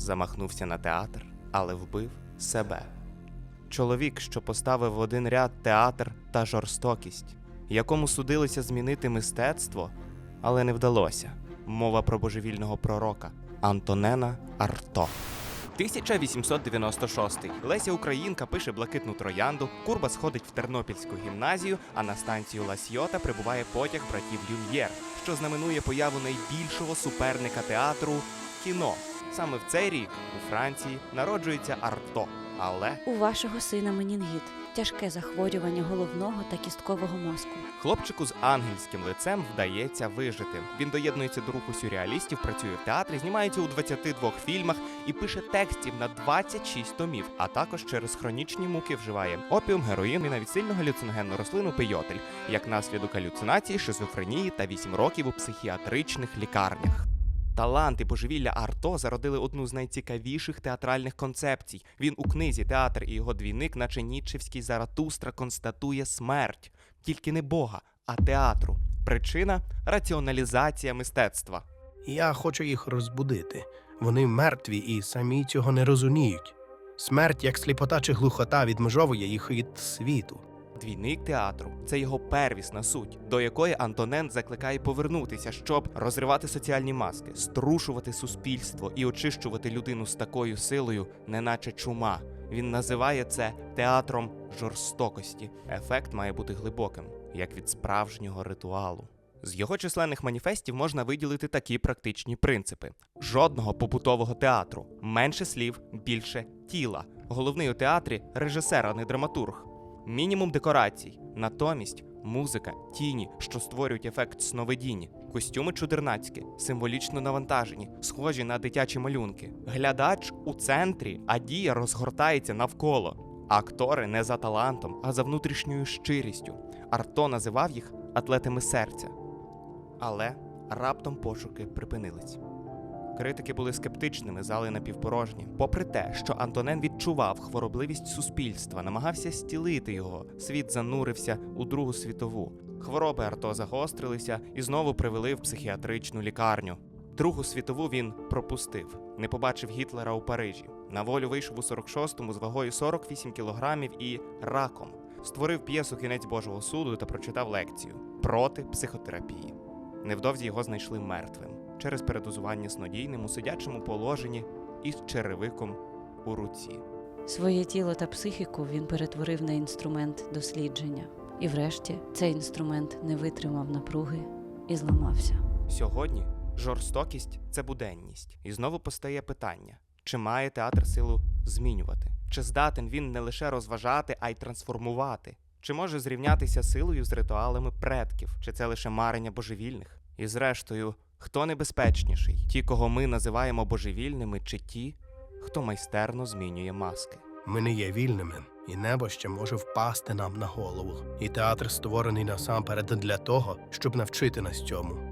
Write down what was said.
замахнувся на театр, але вбив себе. Чоловік, що поставив в один ряд театр та жорстокість, якому судилося змінити мистецтво, але не вдалося. Мова про божевільного пророка Антонена Арто. 1896. Леся Українка пише блакитну троянду. Курба сходить в Тернопільську гімназію, а на станцію Ласьйота прибуває потяг братів Люм'єр, що знаменує появу найбільшого суперника театру кіно. Саме в цей рік у Франції народжується Арто. Але У вашого сина менінгіт тяжке захворювання головного та кісткового мозку. хлопчику з ангельським лицем вдається вижити. Він доєднується до руху сюрреалістів, працює в театрі, знімається у 22 фільмах і пише текстів на 26 томів, а також через хронічні муки вживає опіум, героїн і навіть сильну галюциногенну рослину пейотель, як наслідок галюцинації, шизофренії та 8 років у психіатричних лікарнях. Талант і божевілля Арто зародили одну з найцікавіших театральних концепцій. Він у книзі Театр і його двійник, наче Нітчевський Заратустра, констатує смерть тільки не Бога, а театру. Причина раціоналізація мистецтва. Я хочу їх розбудити. Вони мертві і самі цього не розуміють. Смерть, як сліпота чи глухота, відмежовує їх від світу. Двійник театру це його первісна суть, до якої Антонен закликає повернутися, щоб розривати соціальні маски, струшувати суспільство і очищувати людину з такою силою, неначе чума. Він називає це театром жорстокості. Ефект має бути глибоким, як від справжнього ритуалу. З його численних маніфестів можна виділити такі практичні принципи: жодного побутового театру, менше слів, більше тіла. Головний у театрі режисер, а не драматург. Мінімум декорацій, натомість музика, тіні, що створюють ефект сновидіння, костюми чудернацькі, символічно навантажені, схожі на дитячі малюнки. Глядач у центрі, а дія розгортається навколо. Актори не за талантом, а за внутрішньою щирістю. Арто називав їх атлетами серця. Але раптом пошуки припинились. Критики були скептичними, зали напівпорожні. Попри те, що Антонен відчував хворобливість суспільства, намагався стілити його, світ занурився у Другу світову. Хвороби Арто загострилися і знову привели в психіатричну лікарню. Другу світову він пропустив, не побачив Гітлера у Парижі. На волю вийшов у 46-му з вагою 48 кілограмів і раком. Створив п'єсу Кінець Божого суду та прочитав лекцію проти психотерапії. Невдовзі його знайшли мертвим через передозування снодійним у сидячому положенні із черевиком у руці. Своє тіло та психіку він перетворив на інструмент дослідження. І врешті цей інструмент не витримав напруги і зламався. Сьогодні жорстокість це буденність. І знову постає питання: чи має театр силу змінювати? Чи здатен він не лише розважати, а й трансформувати? Чи може зрівнятися силою з ритуалами предків? Чи це лише марення божевільних? І зрештою, хто небезпечніший? Ті, кого ми називаємо божевільними, чи ті, хто майстерно змінює маски? Ми не є вільними, і небо ще може впасти нам на голову. І театр створений насамперед для того, щоб навчити нас цьому.